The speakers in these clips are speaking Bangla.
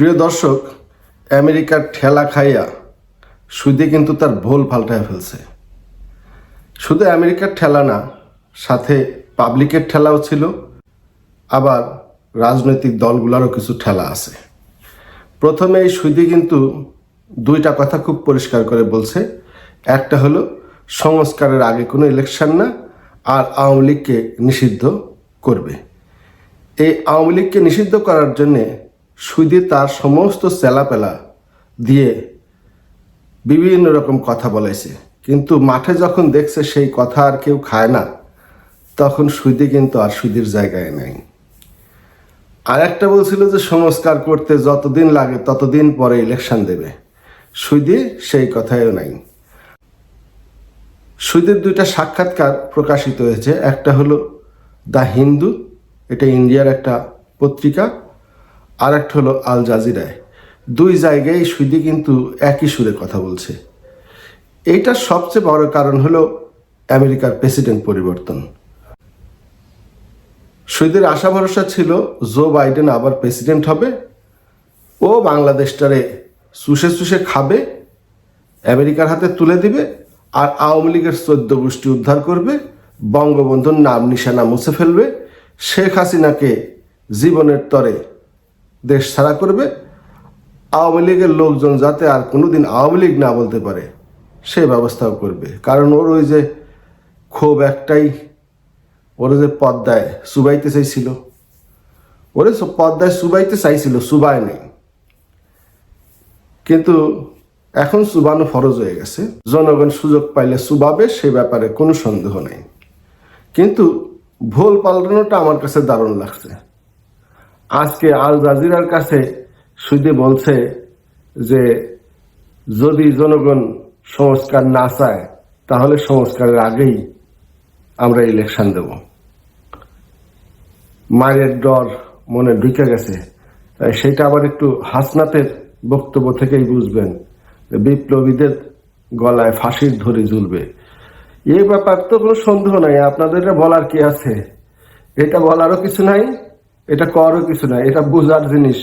প্রিয় দর্শক, আমেরিকার ঠেলা খাইয়া সুদে কিন্তু তার ভোল পাল্টায় ফেলছে। শুধু আমেরিকার ঠেলা না, সাথে পাবলিকের ঠেলাও ছিল, আবার রাজনৈতিক দলগুলোরও কিছু ঠেলা আছে। প্রথমে এই সুদি কিন্তু দুইটা কথা খুব পরিষ্কার করে বলছে। একটা হলো, সংস্কারের আগে কোনো ইলেকশন না, আর আওয়ামী লীগকে নিষিদ্ধ করবে। এই আওয়ামী লীগকে নিষিদ্ধ করার জন্যে সুদি তার সমস্ত চেলাপেলা দিয়ে বিভিন্ন রকম কথা বলেছে। কিন্তু মাঠে যখন দেখছে সেই কথা আর কেউ খায় না, তখন সুদি কিন্তু আর সুদির জায়গায় নেই। আর একটা বলছিল যে, সংস্কার করতে যতদিন লাগে ততদিন পরে ইলেকশন দেবে। সুদি সেই কথাও নাই। সুদের দুইটা সাক্ষাৎকার প্রকাশিত হয়েছে। একটা হলো দ্য হিন্দু, এটা ইন্ডিয়ার একটা পত্রিকা। আর একটা হলো আল জাজিরায়। দুই জায়গায় সুইদি কিন্তু একই সুরে কথা বলছে। এইটার সবচেয়ে বড় কারণ হলো আমেরিকার প্রেসিডেন্ট পরিবর্তন। সুইদের আশা ভরসা ছিল জো বাইডেন আবার প্রেসিডেন্ট হবে। ও বাংলাদেশটারে চুষে চুষে খাবে, আমেরিকার হাতে তুলে দিবে আর আওয়ামী লীগের চোদ্দ গোষ্ঠী উদ্ধার করবে, বঙ্গবন্ধুর নাম নিশানা মুছে ফেলবে। শেখ হাসিনাকে জীবনের তরে দেশ ছাড়া করবে, আওয়ামী লীগের লোকজন যাতে আর কোনোদিন আওয়ামী লীগ না বলতে পারে, সেই ব্যবস্থাও করবে। কারণ ওর ওই যে ক্ষোভ একটাই, ওর যে পদ্মায় সুবাইতে চাইছিল। ওরে পদ্মায় সুবাইতে চাইছিল, সুবায় নেই। কিন্তু এখন সুবানো ফরজ হয়ে গেছে। জনগণ সুযোগ পাইলে সুবাবে, সে ব্যাপারে কোনো সন্দেহ নেই। কিন্তু ভুল পাল্টানোটা আমার কাছে দারুণ লাগছে। আজকে আল জাজিরার কাছে সুদে বলছে যে, যদি জনগণ সংস্কার না চায়, তাহলে সংস্কারের আগেই আমরা ইলেকশন দেব। মায়ের ডর মনে ঢুকে গেছে। সেটা আবার একটু হাসনাতের বক্তব্য থেকেই বুঝবেন। বিপ্লবীদের গলায় ফাঁসির ধরে ঝুলবে। এই ব্যাপার তো কোনো সন্দেহ নাই, আপনাদের বলার কি আছে? এটা বলারও কিছু নাই এটা করারও কিছু নাই এটা বোঝার জিনিস।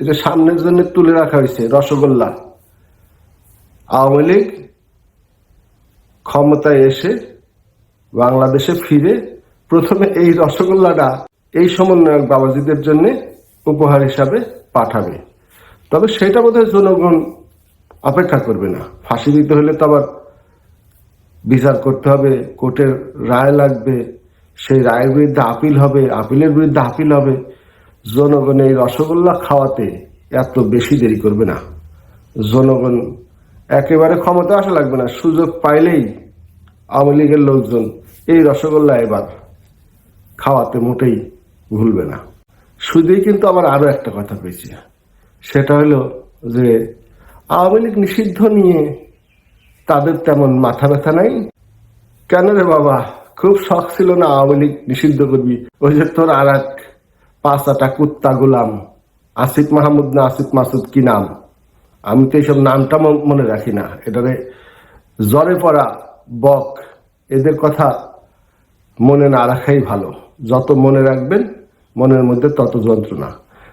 এটা সামনের জন্য তুলে রাখা হয়েছে, রসগোল্লা। আওয়ামী লীগ ক্ষমতায় এসে বাংলাদেশে ফিরে প্রথমে এই রসগোল্লাটা এই সমন্বয়ক বাবাজিদের জন্য উপহার হিসাবে পাঠাবে। তবে সেটা বোধহয় জনগণ অপেক্ষা করবে না। ফাঁসি দিতে হলে তো আবার বিচার করতে হবে, কোর্টের রায় লাগবে সেই রায়ের বিরুদ্ধে আপিল হবে, আপিলের বিরুদ্ধে আপিল হবে। জনগণ এই রসগোল্লা খাওয়াতে এত বেশি দেরি করবে না। জনগণ একেবারে ক্ষমতা আসা লাগবে না, সুযোগ পাইলেই আওয়ামী লীগের লোকজন এই রসগোল্লা এবার খাওয়াতে মোটেই ভুলবে না। শুধুই কিন্তু আবার আরও একটা কথা পেয়েছি। সেটা হলো যে আওয়ামী লীগ নিষিদ্ধ নিয়ে তাদের তেমন মাথা ব্যথা নাই? কেন রে বাবা? খুব শখ ছিল না আওয়ামী লীগ নিষিদ্ধ করবি। ওই যে তোর আর এক পাঁচাটা কুত্তা গুলাম, আসিফ মাহমুদ না আসিফ মাসুদ কি নাম? আমি তো এইসব নামটা মনে রাখি না। এটারে জ্বরে পড়া, বক, এদের কথা মনে না রাখাই ভালো। যত মনে রাখবেন, মনের মধ্যে তত যন্ত্রণা।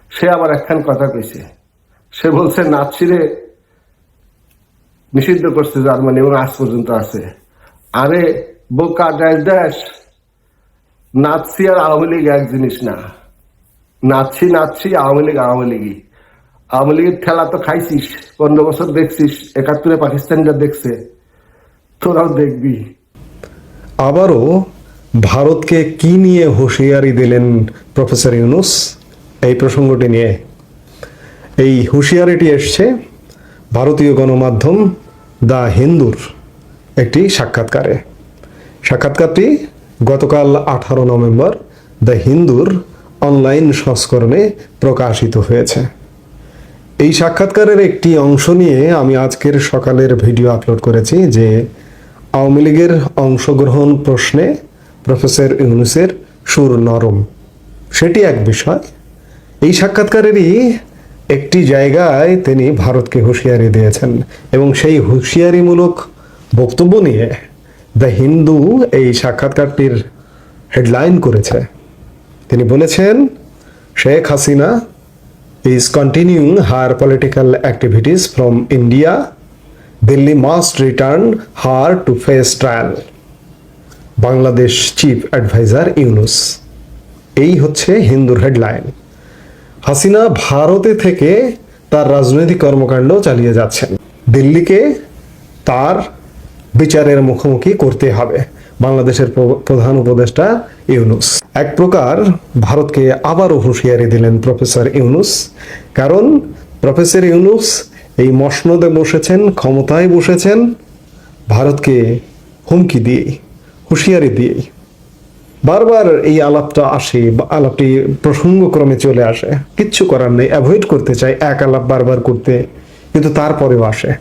সে আবার একখান কথা কইছে। সে বলছে নাচিরে নিষিদ্ধ করছে জার্মানি এবং আজ পর্যন্ত আছে। আরে বোকা ড্যাশ ড্যাশ নাচছি আর আওয়ামী লীগ এক জিনিস না। নাচছি নাচছি, আওয়ামী লীগ, আওয়ামী লীগই। আওয়ামী লীগের খেলা তো খাইছিস, পনেরো বছর দেখছিস, একাত্তরে পাকিস্তান যা দেখছে। তোরাও দেখবি। আবারও ভারতকে কি নিয়ে হুঁশিয়ারি দিলেন প্রফেসর ইউনুস? এই প্রসঙ্গটি নিয়ে। এই হুঁশিয়ারিটি এসছে ভারতীয় গণমাধ্যম দ্য হিন্দুর একটি সাক্ষাৎকারে। সাক্ষাৎকারটি গতকাল আঠারো নভেম্বর দ্য হিন্দুর অনলাইন সংস্করণে প্রকাশিত হয়েছে। এই সাক্ষাৎকারের একটি অংশ নিয়ে আমি আজকের সকালের ভিডিও আপলোড করেছি যে আওয়ামী লীগের অংশগ্রহণ প্রশ্নে প্রফেসর ইউনুসের সুর নরম। সেটি এক বিষয়। এই সাক্ষাৎকারেরই একটি জায়গায় তিনি ভারতকে হুঁশিয়ারি দিয়েছেন এবং সেই হুঁশিয়ারিমূলক বক্তব্য নিয়ে দ্য হিন্দু এই সাক্ষাৎকারটির হেডলাইন করেছে। তিনি বলেছেন Sheikh Hasina is continuing her political activities from India, Delhi must return her to face trial. Bangladesh chief adviser Yunus এই হচ্ছে হিন্দুর হেডলাইন। হাসিনা ভারতে থেকে তার রাজনৈতিক কর্মকাণ্ড চালিয়ে যাচ্ছেন। দিল্লিকে তার বিচারের মুখোমুখি করতে হবে। বাংলাদেশের প্রধান উপদেষ্টা ইউনুস। এক প্রকার ভারতকে আবারও হুঁশিয়ারি দিলেন প্রফেসর ইউনুস। কারণ প্রফেসর ইউনুস এই মসনদে বসেছেন, ক্ষমতায় বসেছেন, ভারতকে হুমকি দিয়েই, হুঁশিয়ারি দিয়েই। বারবার এই আলাপটা আসে আলাপটি প্রসঙ্গক্রমে চলে আসে। কিচ্ছু করার নেই, অ্যাভয়েড করতে চাই এক আলাপ বারবার করতে, কিন্তু তারপরেও আসে।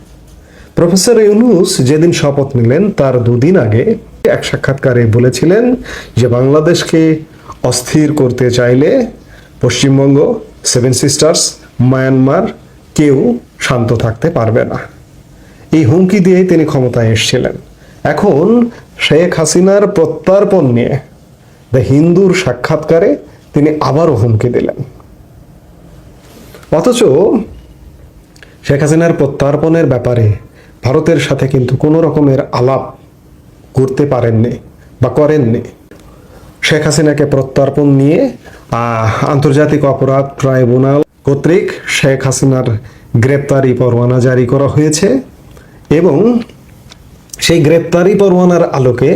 প্রফেসর ইউনুস যেদিন শপথ নিলেন, তার দুদিন আগে এক সাক্ষাৎকারে বলেছিলেন যে বাংলাদেশকে অস্থির করতে চাইলে পশ্চিমবঙ্গ সেভেন সিস্টার্স মায়ানমার কেউ শান্ত থাকতে পারবে না। এই হুমকি দিয়ে তিনি ক্ষমতায় এসেছিলেন। এখন শেখ হাসিনার প্রত্যার্পণ নিয়ে দ্য হিন্দুর সাক্ষাৎকারে তিনি আবারও হুমকি দিলেন। অথচ শেখ হাসিনার প্রত্যার্পণের ব্যাপারে ভারতের সাথে কিন্তু কোনো রকমের আলাপ করতে পারেননি বা করেননি। শেখ হাসিনাকে প্রত্যর্পণ নিয়ে আন্তর্জাতিক অপরাধ ট্রাইব্যুনাল কর্তৃক শেখ হাসিনার গ্রেপ্তারি পরোয়ানা জারি করা হয়েছে এবং সেই গ্রেপ্তারি পরোয়ানার আলোকে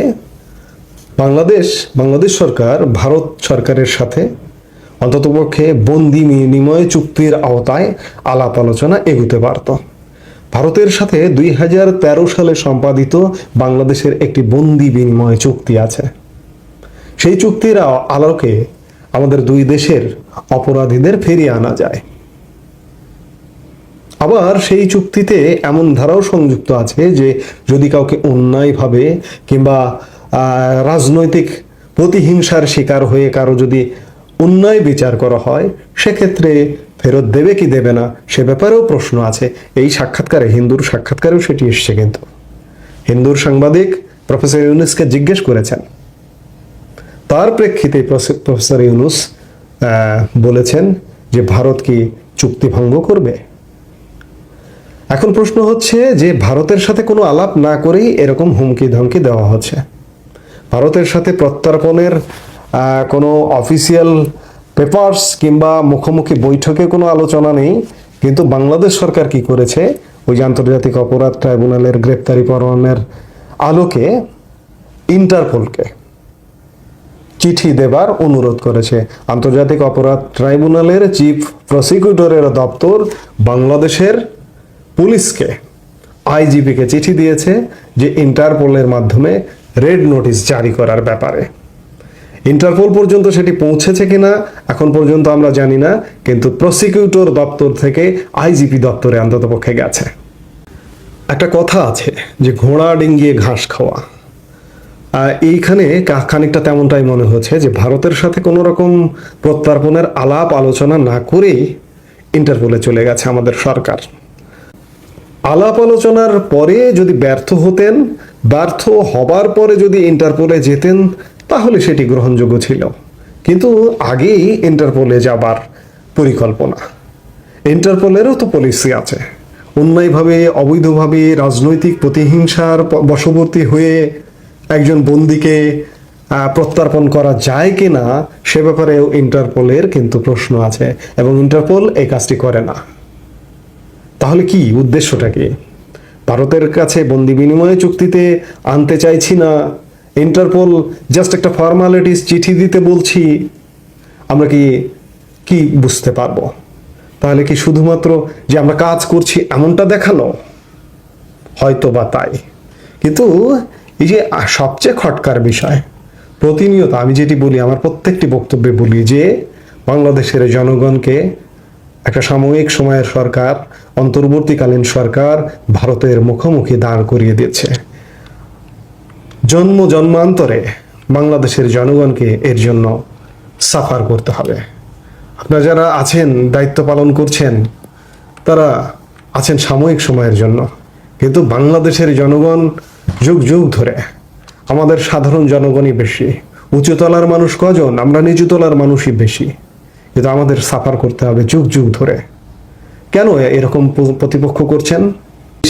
বাংলাদেশ বাংলাদেশ সরকার, ভারত সরকারের সাথে অন্ততপক্ষে বন্দি বিনিময় চুক্তির আওতায় আলাপ আলোচনা এগুতে পারত। ভারতের সাথে দুই হাজার তেরো সালে সম্পাদিত বাংলাদেশের একটি বন্দি বিনিময় চুক্তি আছে। সেই চুক্তির আলোকে আমাদের দুই দেশের অপরাধীদের ফিরিয়ে আনা যায়। আবার সেই চুক্তিতে এমন ধারাও সংযুক্ত আছে যে যদি কাউকে অন্যায়ভাবে কিংবা রাজনৈতিক প্রতিহিংসার শিকার হয়ে কারও যদি অন্যায় বিচার করা হয়, সেক্ষেত্রে ফেরত দেবে কি দেবে না, সে ব্যাপারেও প্রশ্ন আছে। এই সাক্ষাৎকারে, হিন্দুর সাক্ষাৎকারেও সেটি এসছে কিন্তু। হিন্দুর সাংবাদিক প্রফেসর ইউনুসকে জিজ্ঞেস করেছেন। তার প্রেক্ষিতে প্রফেসর ইউনুস বলেছেন যে ভারত কি চুক্তি ভঙ্গ করবে? এখন প্রশ্ন হচ্ছে যে ভারতের সাথে কোনো আলাপ না করেই এরকম হুমকি ধমকি দেওয়া হচ্ছে। ভারতের সাথে প্রত্যার্পণের কোনো অফিসিয়াল পেপার্স কিংবা মুখোমুখি বৈঠকে কোনো আলোচনা নেই, কিন্তু বাংলাদেশ সরকার কি করেছে? ওই আন্তর্জাতিক অপরাধ ট্রাইব্যুনালের গ্রেপ্তারি পরোয়ানার আলোকে ইন্টারপোলকে চিঠি দেবার অনুরোধ করেছে। আন্তর্জাতিক অপরাধ ট্রাইব্যুনালের চিফ প্রসিকিউটরের দপ্তর বাংলাদেশের পুলিশকে, আইজিপিকে চিঠি দিয়েছে যে ইন্টারপোলের মাধ্যমে রেড নোটিশ জারি করার ব্যাপারে। ইন্টারপোল পর্যন্ত সেটি পৌঁছেছে কিনা, এখন পর্যন্ত আমরা জানি না, কিন্তু প্রসিকিউটর দপ্তর থেকে আইজিপি দপ্তরে অন্ততপক্ষে গেছে। একটা কথা আছে যে ঘোড়া ডিঙ্গিয়ে ঘাস খাওয়া। এইখানে খানিকটা তেমনটাই মনে হচ্ছে যে ভারতের সাথে কোনো রকম প্রত্যার্পণের আলাপ আলোচনা না করেই ইন্টারপোলে চলে গেছে আমাদের সরকার। আলাপ আলোচনার পরে যদি ব্যর্থ হতেন, ব্যর্থ হবার পরে যদি ইন্টারপোলে যেতেন তাহলে সেটি গ্রহণযোগ্য ছিল। কিন্তু আগেই ইন্টারপোলে যাবার পরিকল্পনা। ইন্টারপোলেরও তো পলিসি আছে। অন্যায়ভাবে, অবৈধভাবে রাজনৈতিক প্রতিহিংসার বশবর্তী হয়ে একজন বন্দিকে প্রত্যার্পণ করা যায় কি না সে ব্যাপারেও ইন্টারপোলের কিন্তু প্রশ্ন আছে এবং ইন্টারপোল এই কাজটি করে না। তাহলে কি উদ্দেশ্যটা কি? ভারতের কাছে বন্দি বিনিময় চুক্তিতে আনতে চাইছি না ইন্টারপোল জাস্ট একটা ফর্মালিটিস চিঠি দিতে বলছি, আমরা কি কি বুঝতে পারব? তাহলে কি শুধুমাত্র যে আমরা কাজ করছি এমনটা দেখাল? হয়তো বা তাই। কিন্তু এই যে সবচেয়ে খটকার বিষয়, প্রতিনিয়ত আমি যেটি বলি, আমার প্রত্যেকটি বক্তব্যে বলি যে, বাংলাদেশের জনগণকে একটা সাময়িক সময়ের সরকার, অন্তর্বর্তীকালীন সরকার ভারতের মুখোমুখি দাঁড় করিয়ে দিচ্ছে জন্ম জন্মান্তরে বাংলাদেশের জনগণকে এর জন্য সাফার করতে হবে। আপনারা যারা আছেন, দায়িত্ব পালন করছেন, তারা আছেন সাময়িক সময়ের জন্য। কিন্তু বাংলাদেশের জনগণ যুগ যুগ ধরে আমাদের সাধারণ জনগণই বেশি। উঁচুতলার মানুষ কজন? আমরা নিচুতলার মানুষই বেশি। কিন্তু আমাদের সাফার করতে হবে যুগ যুগ ধরে। কেন এরকম প্রতিপক্ষ করছেন?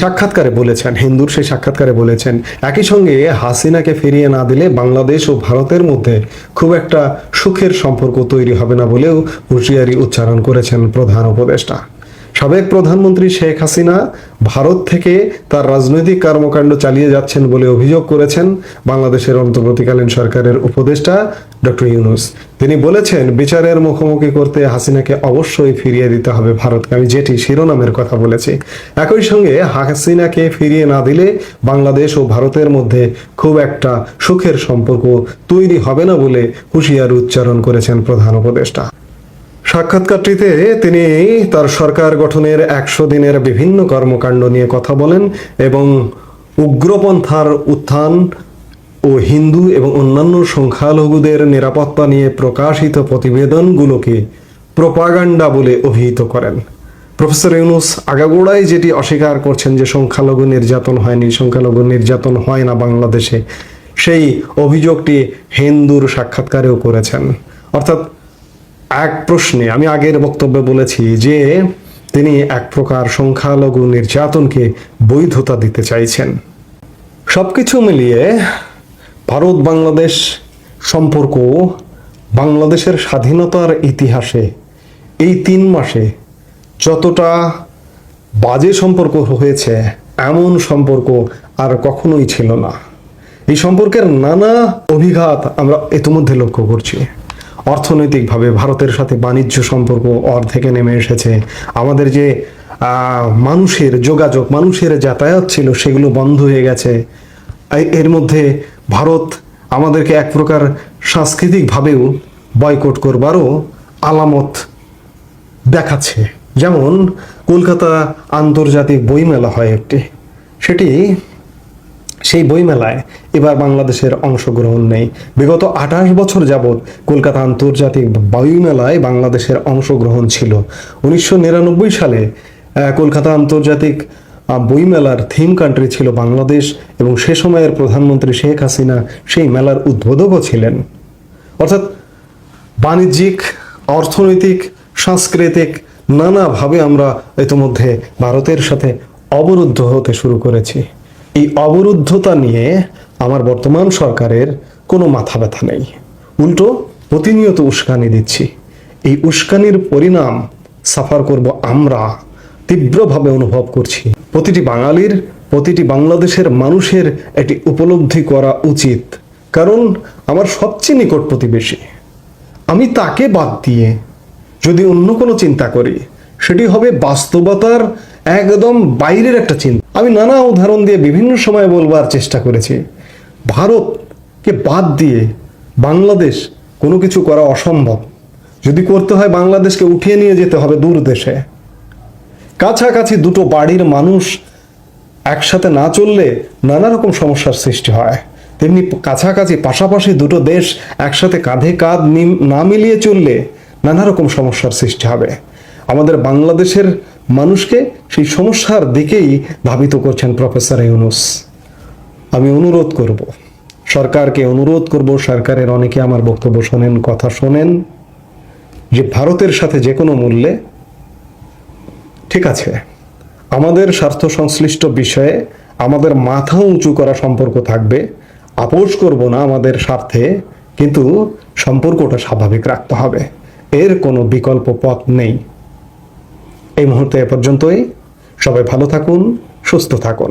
সাক্ষাৎকারে বলেছেন, হিন্দুর সেই সাক্ষাৎকারে বলেছেন, একই সঙ্গে হাসিনাকে ফিরিয়ে না দিলে বাংলাদেশ ও ভারতের মধ্যে খুব একটা সুখের সম্পর্ক তৈরি হবে না বলেও হুঁশিয়ারি উচ্চারণ করেছেন প্রধান উপদেষ্টা। সাবেক প্রধানমন্ত্রী শেখ হাসিনা ভারত থেকে তার রাজনৈতিক কর্মকাণ্ড চালিয়ে যাচ্ছেন বলে অভিযোগ করেছেন বাংলাদেশের অন্তর্বর্তীকালীন সরকারের উপদেষ্টা ডক্টর ইউনুস। তিনি বলেছেন, বিচারের মুখোমুখি করতে হাসিনাকে অবশ্যই ফিরিয়ে দিতে হবে ভারতকে। আমি যেটি শিরোনামের কথা বলেছি। একই সঙ্গে হাসিনাকে ফিরিয়ে না দিলে বাংলাদেশ ও ভারতের মধ্যে খুব একটা সুখের সম্পর্ক তৈরি হবে না বলে হুঁশিয়ার উচ্চারণ করেছেন প্রধান উপদেষ্টা। সাক্ষাৎকারটিতে তিনি তার সরকার গঠনের একশো দিনের বিভিন্ন কর্মকাণ্ড নিয়ে কথা বলেন এবং উগ্রপন্থার উত্থান ও হিন্দু এবং অন্যান্য সংখ্যালঘুদের নিরাপত্তা নিয়ে প্রকাশিত প্রতিবেদনগুলোকে প্রোপাগান্ডা বলে অভিহিত করেন। প্রফেসর ইউনুস আগাগোড়াই যেটি অস্বীকার করছেন যে সংখ্যালঘু নির্যাতন হয়নি, সংখ্যালঘু নির্যাতন হয় না বাংলাদেশে, সেই অভিযোগটি হিন্দুর সাক্ষাৎকারেও করেছেন। অর্থাৎ এক প্রশ্নে আমি আগের বক্তব্যে বলেছি যে তিনি এক প্রকার সংখ্যালঘু নির্যাতনকে বৈধতা দিতে চাইছেন। সবকিছু মিলিয়ে ভারত বাংলাদেশ সম্পর্ক বাংলাদেশের স্বাধীনতার ইতিহাসে এই তিন মাসে যতটা বাজে সম্পর্ক হয়েছে, এমন সম্পর্ক আর কখনোই ছিল না। এই সম্পর্কের নানা অভিঘাত আমরা ইতিমধ্যে লক্ষ্য করছি। অর্থনৈতিকভাবে ভারতের সাথে বাণিজ্য সম্পর্ক অর্ধেকে নেমে এসেছে। আমাদের যে মানুষের যোগাযোগ, মানুষের যাতায়াত ছিল সেগুলো বন্ধ হয়ে গেছে। এর মধ্যে ভারত আমাদেরকে এক প্রকার সাংস্কৃতিকভাবেও বয়কট করবারও আলামত দেখাচ্ছে। যেমন কলকাতা আন্তর্জাতিক বইমেলা হয় একটি। সেটি সেই বইমেলায় এবার বাংলাদেশের অংশগ্রহণ নেই। বিগত আঠাশ বছর যাবৎ কলকাতা আন্তর্জাতিক বইমেলায় বাংলাদেশের অংশগ্রহণ ছিল। উনিশশো নিরানব্বই সালে কলকাতা আন্তর্জাতিক বইমেলার থিম কান্ট্রি ছিল বাংলাদেশ এবং সে সময়ের প্রধানমন্ত্রী শেখ হাসিনা সেই মেলার উদ্বোধকও ছিলেন। অর্থাৎ বাণিজ্যিক, অর্থনৈতিক, সাংস্কৃতিক নানাভাবে আমরা ইতিমধ্যে ভারতের সাথে অবরুদ্ধ হতে শুরু করেছি। এই অবরুদ্ধতা নিয়ে আমার বর্তমান সরকারের কোনো মাথা ব্যথা নেই। উল্টো প্রতিনিয়ত উস্কানি দিচ্ছি। এই উস্কানির পরিণাম সাফার করব আমরা, তীব্রভাবে অনুভব করছি। প্রতিটি বাঙালির, প্রতিটি বাংলাদেশের মানুষের এটি উপলব্ধি করা উচিত, কারণ আমার সবচেয়ে নিকট প্রতিবেশী। আমি তাকে বাদ দিয়ে যদি অন্য কোনো চিন্তা করি, সেটি হবে বাস্তবতার একদম বাইরের একটা চিন্তা। আমি নানা উদাহরণ দিয়ে বিভিন্ন সময় বলবার চেষ্টা করেছি। ভারতকে বাদ দিয়ে বাংলাদেশ কোনো কিছু করা অসম্ভব। যদি করতে হয় বাংলাদেশকে উঠিয়ে নিয়ে যেতে হবে দূর দেশে। কাছাকাছি দুটো বাড়ির মানুষ একসাথে না চললে নানা রকম সমস্যার সৃষ্টি হয়। তেমনি কাছাকাছি পাশাপাশি দুটো দেশ একসাথে কাঁধে কাঁধ না মিলিয়ে চললে নানা রকম সমস্যার সৃষ্টি হবে। আমাদের বাংলাদেশের মানুষকে সেই সমস্যার দিকেই ধাবিত করছেন প্রফেসর ইউনুস। আমি অনুরোধ করব, সরকারকে অনুরোধ করব, সরকারের অনেকে আমার বক্তব্য শোনেন, কথা শোনেন, যে ভারতের সাথে যে কোনো মূল্যে, ঠিক আছে, আমাদের স্বার্থ সংশ্লিষ্ট বিষয়ে আমাদের মাথা উঁচু করা সম্পর্ক থাকবে, আপোষ করব না আমাদের স্বার্থে, কিন্তু সম্পর্কটা স্বাভাবিক রাখতে হবে। এর কোনো বিকল্প পথ নেই। এই মুহূর্তে এ পর্যন্তই। সবাই ভালো থাকুন সুস্থ থাকুন।